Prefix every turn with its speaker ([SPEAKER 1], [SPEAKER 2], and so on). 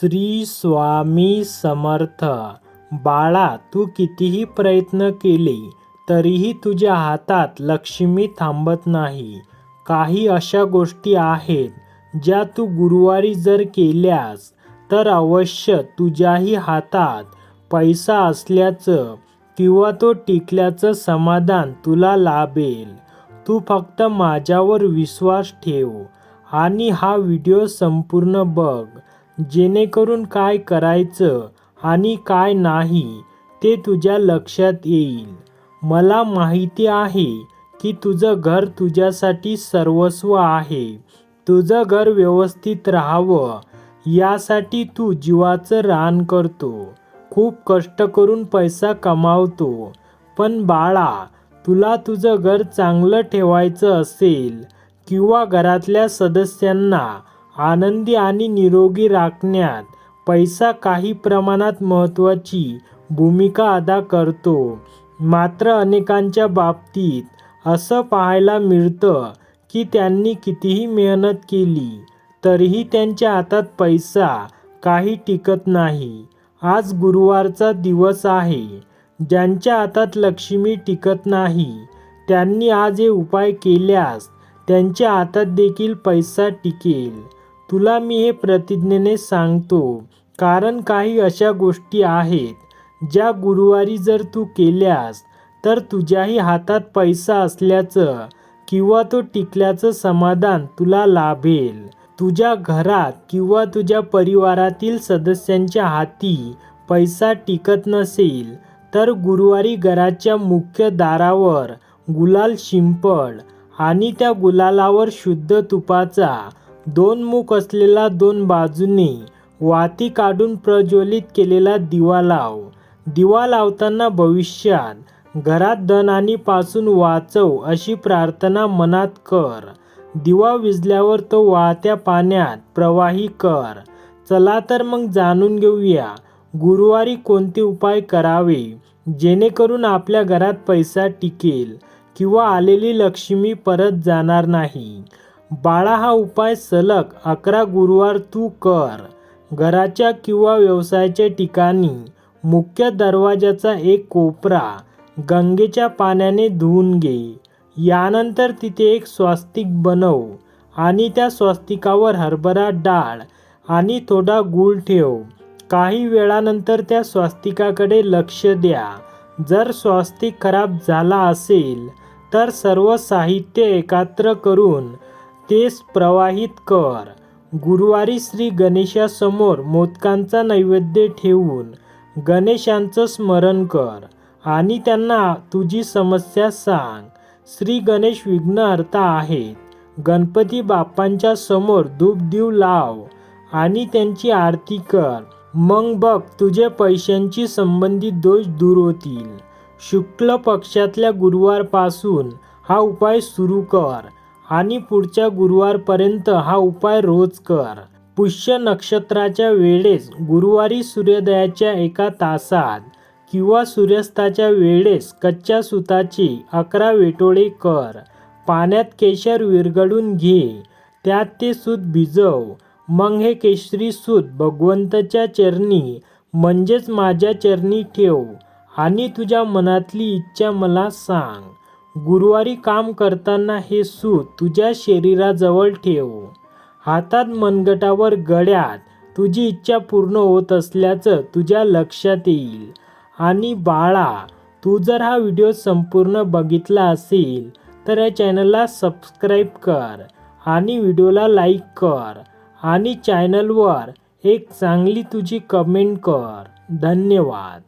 [SPEAKER 1] श्री स्वामी समर्थ बाळा तू कितीही प्रयत्न केले तरीही तुझ्या हातात लक्ष्मी थांबत नाही. काही अशा गोष्टी आहेत ज्या तू गुरुवारी जर केल्यास तर अवश्य तुझ्याही हातात पैसा असल्याचं किंवा तो टिकल्याचं समाधान तुला लाभेल. तू फक्त माझ्यावर विश्वास ठेव आणि हा व्हिडिओ संपूर्ण बघ. जेणेकरून काय करायचं आणि काय नाही ते तुझ्या लक्षात येईल. मला माहिती आहे की तुझं घर तुझ्यासाठी सर्वस्व आहे. तुझं घर व्यवस्थित राहावं. यासाठी तू जीवाचं रान करतो. खूप कष्ट करून पैसा कमावतो. पण बाळा तुला तुझं घर चांगलं ठेवायचं असेल किंवा घरातल्या सदस्यांना आनंदी आणि निरोगी राखण्यात पैसा काही प्रमाणात महत्त्वाची भूमिका अदा करतो. मात्र अनेकांच्या बाबतीत असं पाहायला मिळतं की त्यांनी कितीही मेहनत केली तरीही त्यांच्या हातात पैसा काही टिकत नाही. आज गुरुवारचा दिवस आहे. ज्यांच्या हातात लक्ष्मी टिकत नाही त्यांनी आज हे उपाय केल्यास त्यांच्या हातात देखील पैसा टिकेल. तुला मी हे प्रतिज्ञेने सांगतो कारण काही अशा गोष्टी आहेत ज्या गुरुवारी जर तू केल्यास तर तुझ्याही हातात पैसा असल्याचं किंवा तो टिकल्याचं समाधान तुला लाभेल. तुझ्या घरात किंवा तुझ्या परिवारातील सदस्यांच्या हाती पैसा टिकत नसेल तर गुरुवारी घराच्या मुख्य दारावर गुलाल शिंपड आणि त्या गुलालावर शुद्ध तुपाचा दोन मुख असलेला दोन बाजूने वाती काढून प्रज्वलित केलेला दिवा लाव. दिवा लावताना भविष्यात घरात धन आणि पासून वाचव अशी प्रार्थना मनात कर. दिवा विजल्यावर तो वाहत्या पाण्यात प्रवाही कर. चला तर मग जाणून घेऊया गुरुवारी कोणते उपाय करावे जेणेकरून आपल्या घरात पैसा टिकेल किंवा आलेली लक्ष्मी परत जाणार नाही. बाळा हा उपाय सलग अकरा गुरुवार तू कर. घराच्या किंवा व्यवसायाच्या ठिकाणी मुख्य दरवाजाचा एक कोपरा गंगेच्या पाण्याने धुवून घे. यानंतर तिथे एक स्वास्तिक बनव आणि त्या स्वास्तिकावर हरभरा डाळ आणि थोडा गूळ ठेव. काही वेळानंतर त्या स्वास्तिकाकडे लक्ष द्या. जर स्वास्तिक खराब झाला असेल तर सर्व साहित्य एकत्र करून तेच प्रवाहित कर. गुरुवारी श्री गणेशासमोर मोदकांचा नैवेद्य ठेवून गणेशांचं स्मरण कर आणि त्यांना तुझी समस्या सांग. श्री गणेश विघ्नहर्ता आहेत. गणपती बाप्पांच्या समोर धूप लाव आणि त्यांची आरती कर. मग बघ तुझे पैशांची संबंधित दोष दूर होतील. शुक्ल पक्षातल्या गुरुवारपासून हा उपाय सुरू कर. आणि पुढच्या गुरुवारपर्यंत हा उपाय रोज कर. पुष्य नक्षत्राच्या वेळेस गुरुवारी सूर्योदयाच्या एका तासात किंवा सूर्यास्ताच्या वेळेस कच्च्या सुताचे अकरा वेटोळे कर. पाण्यात केशर विरघळून घे. त्यात ते सूत भिजव. मग हे केशरी सूत भगवंताच्या चरणी म्हणजेच माझ्या चरणी ठेव आणि तुझ्या मनातली इच्छा मला सांग. गुरुवारी काम करताना हे सूत तुझ्या शरीराजवळ ठेव. हातात मनगटावर गळ्यात तुझी इच्छा पूर्ण होत असल्याचं तुझ्या लक्षात येईल. आणि बाळा तू जर हा व्हिडिओ संपूर्ण बघितला असेल तर या चॅनलला सबस्क्राईब कर आणि व्हिडिओला लाईक कर आणि चॅनलवर एक चांगली तुझी कमेंट कर. धन्यवाद.